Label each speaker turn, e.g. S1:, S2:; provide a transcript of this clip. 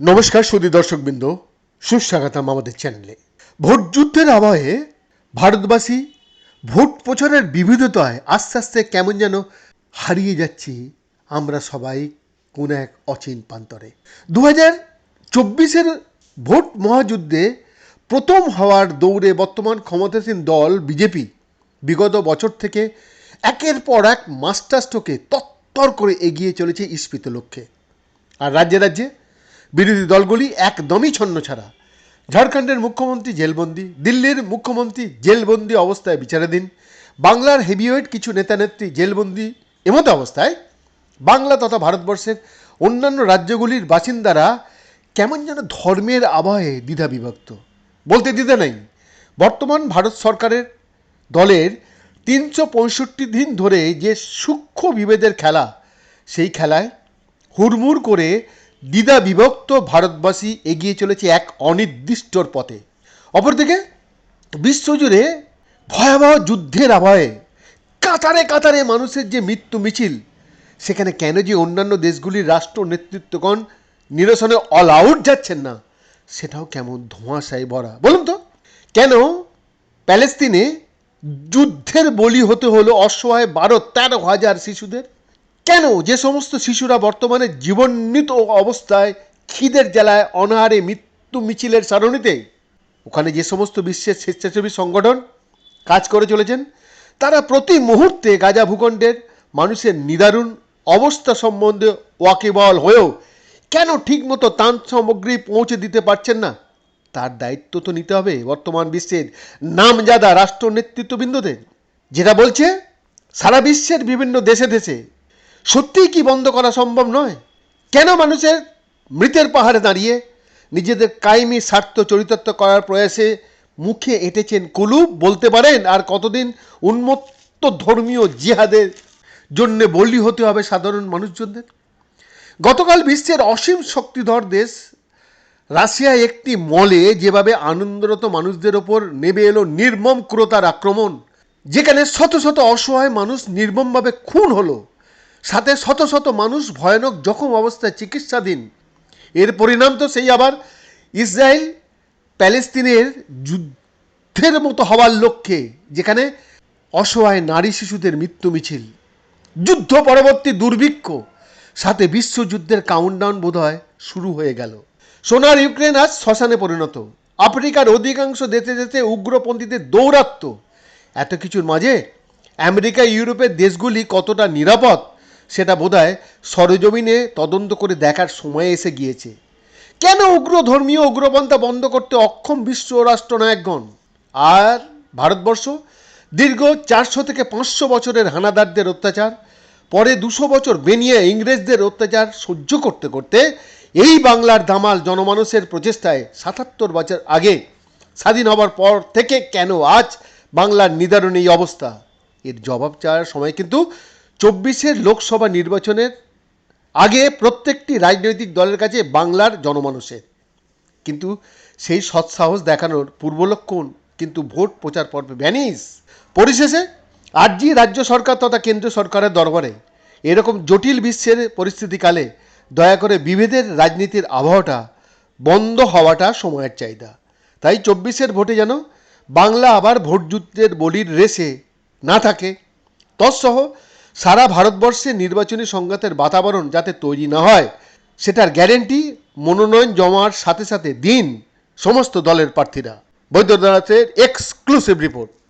S1: নমস্কার সুদী দর্শকবৃন্দ, সুস্বাগতম আমাদের চ্যানেলে। ভোট যুদ্ধের আবহে ভারতবাসী ভোট প্রচারের বিবিধতায় আস্তে আস্তে কেমন যেন হারিয়ে যাচ্ছি আমরা সবাই কোন এক অচিন প্রান্তরে। দু হাজার চব্বিশের ভোট মহাযুদ্ধে প্রথম হওয়ার দৌড়ে বর্তমান ক্ষমতাসীন দল, বিজেপি, বিগত বছর থেকে একের পর এক মাস্টার স্ট্রোকে তত্তর করে এগিয়ে চলেছে ইস্পিত লক্ষ্যে। আর রাজ্যে রাজ্যে বিরোধী দলগুলি একদমই ছন্ন ছাড়া। ঝাড়খণ্ডের মুখ্যমন্ত্রী জেলবন্দি, দিল্লির মুখ্যমন্ত্রী জেলবন্দি অবস্থায় বিচারাধীন, বাংলার হেভিওয়েট কিছু নেতানেত্রী জেলবন্দি এমতো অবস্থায়, বাংলা তথা ভারতবর্ষের অন্যান্য রাজ্যগুলির বাসিন্দারা কেমন যেন ধর্মের আবহে দ্বিধা বিভক্ত বলতে দ্বিধা নেই। বর্তমান ভারত সরকারের দলের তিনশো পঁয়ষট্টি দিন ধরে যে সূক্ষ্ম বিভেদের খেলা, সেই খেলায় হুড়মুড় করে দ্বিধা বিভক্ত ভারতবাসী এগিয়ে চলেছে এক অনির্দিষ্টর পথে। অপরদিকে বিশ্বজুড়ে ভয়াবহ যুদ্ধের আবহে কাতারে কাতারে মানুষের যে মৃত্যু মিছিল, সেখানে কেন যে অন্যান্য দেশগুলির রাষ্ট্র নেতৃত্বগণ নিরসনে অল আউট যাচ্ছেন না, সেটাও কেমন ধোঁয়াশায় ভরা। বলুন তো, কেন প্যালেস্তিনে যুদ্ধের বলি হতে হলো অসহায় বারো তেরো হাজার শিশুদের। কেন যে সমস্ত শিশুরা বর্তমানে জীবন্বিত অবস্থায় খিদের জ্বালায় অনাহারে মৃত্যু মিছিলের সারণীতে? ওখানে যে সমস্ত বিশ্বের স্বেচ্ছাসেবী সংগঠন কাজ করে চলেছেন, তারা প্রতি মুহূর্তে গাজা ভূখণ্ডের মানুষের নিদারুণ অবস্থা সম্বন্ধে ওয়াকিবল হয়েও কেন ঠিকমতো তান সামগ্রী পৌঁছে দিতে পারছেন না? তার দায়িত্ব তো নিতে হবে বর্তমান বিশ্বের নামজাদা রাষ্ট্র নেতৃত্ববৃন্দদের যেটা বলছে, সারা বিশ্বের বিভিন্ন দেশে দেশে। সত্যিই কি বন্ধ করা সম্ভব নয়? কেন মানুষের মৃতের পাহাড়ে দাঁড়িয়ে নিজেদের কায়েমি স্বার্থ চরিতার্থ করার প্রয়াসে মুখে এঁটেছেন কুলুপ বলতে পারেন, আর কতদিন উন্মত্ত ধর্মীয় জিহাদের জন্য বলি হতে হবে সাধারণ মানুষজনদের? গতকাল বিশ্বের অসীম শক্তিধর দেশ রাশিয়া একটি মলে যেভাবে আনন্দরত মানুষদের ওপর নেমে এলো নির্মম ক্রোতার আক্রমণ, যেখানে শত শত অসহায় মানুষ নির্মমভাবে খুন হলো, সাথে শত শত মানুষ ভয়ানক জখম অবস্থায় চিকিৎসাধীন। এর পরিণাম তো সেই আবার, ইসরায়েল প্যালেস্তিনের যুদ্ধের মতো হওয়ার লক্ষ্যে, যেখানে অসহায় নারী শিশুদের মৃত্যু মিছিল, যুদ্ধ পরবর্তী দুর্ভিক্ষ, সাথে বিশ্বযুদ্ধের কাউন্টডাউন বোধ হয় শুরু হয়ে গেল। সোনার ইউক্রেন আজ শ্মশানে পরিণত। আফ্রিকার অধিকাংশ দেশে দেশে উগ্রপন্থীদের দৌরাত্ম। এত কিছুর মাঝে আমেরিকা, ইউরোপের দেশগুলি কতটা নিরাপদ, সেটা বোধহয় সরজমিনে তদন্ত করে দেখার সময় এসে গিয়েছে। কেন উগ্র ধর্মীয় উগ্রপন্থা বন্ধ করতে অক্ষম বিশ্ব রাষ্ট্রনায়কগণ? আর ভারতবর্ষ, দীর্ঘ চারশো থেকে পাঁচশো বছরের হানাদারদের অত্যাচার, পরে দুশো বছর বেনিয়ে ইংরেজদের অত্যাচার সহ্য করতে করতে এই বাংলার দামাল জনমানুষের প্রচেষ্টায় সাতাত্তর বছর আগে স্বাধীন হবার পর থেকে কেন আজ বাংলার নিদারুণ এই অবস্থা? এর জবাব চাওয়ার সময় কিন্তু চব্বিশের লোকসভা নির্বাচনের আগে প্রত্যেকটি রাজনৈতিক দলের কাছে বাংলার জনমানুষের। কিন্তু সেই সৎসাহস দেখানোর পূর্বলক্ষণ কিন্তু ভোট প্রচার পর্বে ভ্যানিস পরিশেষে আরজি রাজ্য সরকার তথা কেন্দ্র সরকারের দরবারে এরকম জটিল বিশ্বের পরিস্থিতিকালে দয়া করে বিভেদের রাজনীতির আবহাওয়াটা বন্ধ হওয়াটা সময়ের চাহিদা। তাই চব্বিশের ভোটে যেন বাংলা আবার ভোট যুদ্ধের বলির রেসে না থাকে। তৎসহ সারা ভারতবর্ষে নির্বাচনী সংঘাতের বাতাবরণ যাতে তৈরি না হয়, সেটার গ্যারেন্টি মনোনয়ন জমার সাথে সাথে দিন সমস্ত দলের প্রার্থীরা। বৈদ্যনাথের এক্সক্লুসিভ রিপোর্ট।